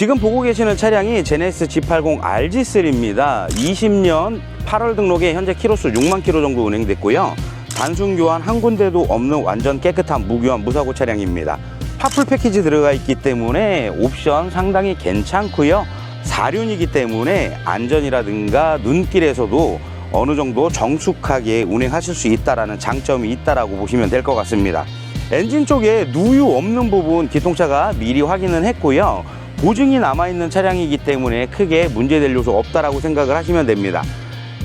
지금 보고 계시는 차량이 제네시스 G80 RG3입니다. 20년 8월 등록에 현재 키로수 6만 킬로 정도 운행됐고요. 단순 교환 한 군데도 없는 완전 깨끗한 무교환 무사고 차량입니다. 파풀 패키지 들어가 있기 때문에 옵션 상당히 괜찮고요. 사륜이기 때문에 안전이라든가 눈길에서도 어느 정도 정숙하게 운행하실 수 있다라는 장점이 있다라고 보시면 될 것 같습니다. 엔진 쪽에 누유 없는 부분 기통차가 미리 확인은 했고요. 보증이 남아있는 차량이기 때문에 크게 문제될 요소 없다라고 생각을 하시면 됩니다.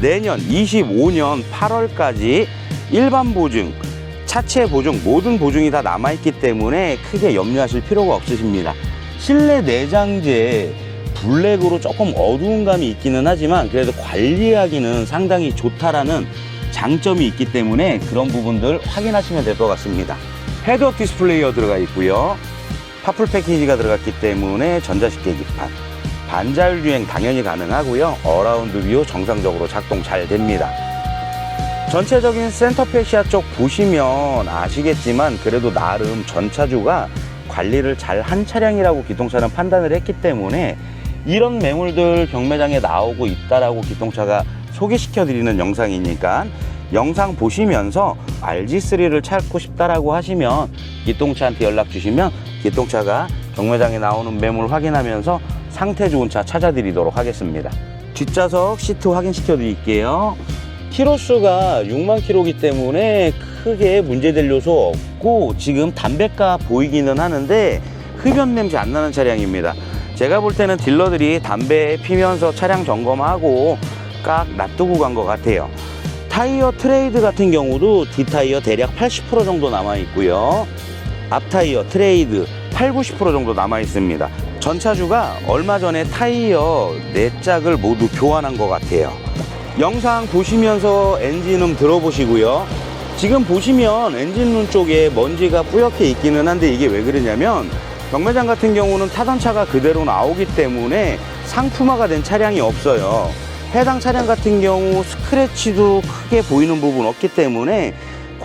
내년 25년 8월까지 일반 보증, 차체 보증, 모든 보증이 다 남아있기 때문에 크게 염려하실 필요가 없으십니다. 실내 내장재 블랙으로 조금 어두운 감이 있기는 하지만 그래도 관리하기는 상당히 좋다라는 장점이 있기 때문에 그런 부분들 확인하시면 될 것 같습니다. 헤드업 디스플레이어 들어가 있고요. 파풀 패키지가 들어갔기 때문에 전자식 계기판. 반자율 주행 당연히 가능하고요. 어라운드 뷰 정상적으로 작동 잘 됩니다. 전체적인 센터페시아 쪽 보시면 아시겠지만 그래도 나름 전차주가 관리를 잘 한 차량이라고 기통차는 판단을 했기 때문에 이런 매물들 경매장에 나오고 있다라고 기통차가 소개시켜 드리는 영상이니까 영상 보시면서 RG3를 찾고 싶다라고 하시면 기통차한테 연락 주시면 기통차가 경매장에 나오는 매물 확인하면서 상태 좋은 차 찾아드리도록 하겠습니다. 뒷좌석 시트 확인시켜 드릴게요. 키로수가 6만 킬로기 때문에 크게 문제될 요소 없고 지금 담배가 보이기는 하는데 흡연 냄새 안 나는 차량입니다. 제가 볼 때는 딜러들이 담배 피면서 차량 점검하고 깍 놔두고 간 것 같아요. 타이어 트레이드 같은 경우도 뒷타이어 대략 80% 정도 남아 있고요. 앞 타이어 트레이드 8, 90% 정도 남아 있습니다. 전차주가 얼마 전에 타이어 네 짝을 모두 교환한 것 같아요. 영상 보시면서 엔진음 들어보시고요. 지금 보시면 엔진룸 쪽에 먼지가 뿌옇게 있기는 한데 이게 왜 그러냐면 경매장 같은 경우는 타던 차가 그대로 나오기 때문에 상품화가 된 차량이 없어요. 해당 차량 같은 경우 스크래치도 크게 보이는 부분 없기 때문에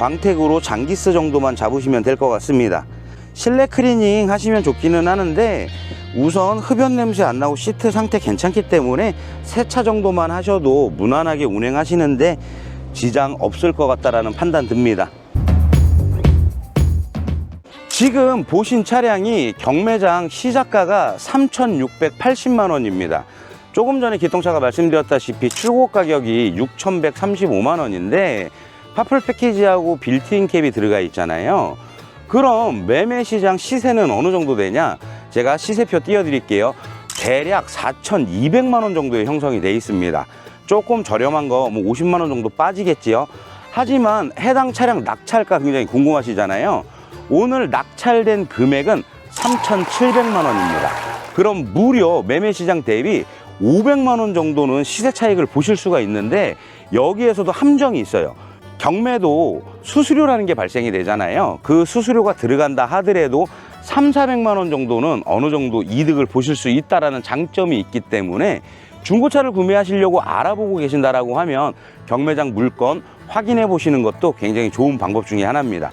광택으로 장기스 정도만 잡으시면 될 것 같습니다. 실내 클리닝 하시면 좋기는 하는데 우선 흡연 냄새 안 나고 시트 상태 괜찮기 때문에 세차 정도만 하셔도 무난하게 운행하시는데 지장 없을 것 같다라는 판단 듭니다. 지금 보신 차량이 경매장 시작가가 3,680만 원입니다. 조금 전에 기통차가 말씀드렸다시피 출고 가격이 6,135만 원인데 파플 패키지하고 빌트인 캡이 들어가 있잖아요. 그럼 매매 시장 시세는 어느 정도 되냐? 제가 시세표 띄워드릴게요. 대략 4,200만 원 정도의 형성이 돼 있습니다. 조금 저렴한 거 뭐 50만 원 정도 빠지겠지요. 하지만 해당 차량 낙찰가 굉장히 궁금하시잖아요. 오늘 낙찰된 금액은 3,700만 원입니다. 그럼 무려 매매 시장 대비 500만 원 정도는 시세 차익을 보실 수가 있는데 여기에서도 함정이 있어요. 경매도 수수료라는 게 발생이 되잖아요. 그 수수료가 들어간다 하더라도 3, 400만 원 정도는 어느 정도 이득을 보실 수 있다라는 장점이 있기 때문에 중고차를 구매하시려고 알아보고 계신다라고 하면 경매장 물건 확인해 보시는 것도 굉장히 좋은 방법 중에 하나입니다.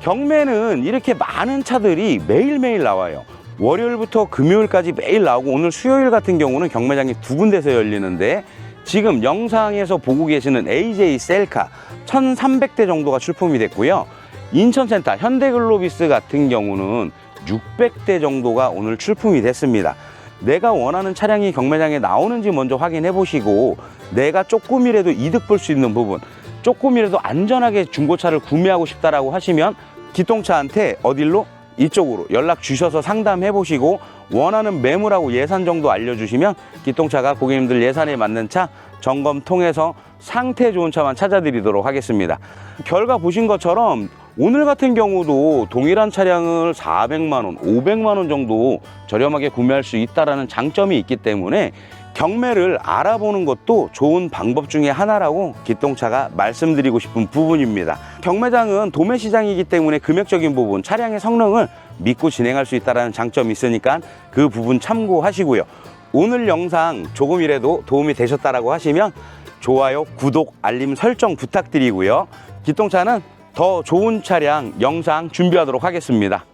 경매는 이렇게 많은 차들이 매일매일 나와요. 월요일부터 금요일까지 매일 나오고 오늘 수요일 같은 경우는 경매장이 두 군데서 열리는데 지금 영상에서 보고 계시는 AJ 셀카 1300대 정도가 출품이 됐고요. 인천센터 현대글로비스 같은 경우는 600대 정도가 오늘 출품이 됐습니다. 내가 원하는 차량이 경매장에 나오는지 먼저 확인해 보시고 내가 조금이라도 이득 볼 수 있는 부분 조금이라도 안전하게 중고차를 구매하고 싶다라고 하시면 기통차한테 어딜로 이쪽으로 연락 주셔서 상담해 보시고 원하는 매물하고 예산 정도 알려주시면 기통차가 고객님들 예산에 맞는 차 점검 통해서 상태 좋은 차만 찾아드리도록 하겠습니다. 결과 보신 것처럼 오늘 같은 경우도 동일한 차량을 400만 원, 500만 원 정도 저렴하게 구매할 수 있다라는 장점이 있기 때문에 경매를 알아보는 것도 좋은 방법 중에 하나라고 기통차가 말씀드리고 싶은 부분입니다. 경매장은 도매 시장이기 때문에 금액적인 부분, 차량의 성능을 믿고 진행할 수 있다는 장점이 있으니까 그 부분 참고하시고요. 오늘 영상 조금이라도 도움이 되셨다라고 하시면 좋아요, 구독, 알림 설정 부탁드리고요. 기통차는 더 좋은 차량 영상 준비하도록 하겠습니다.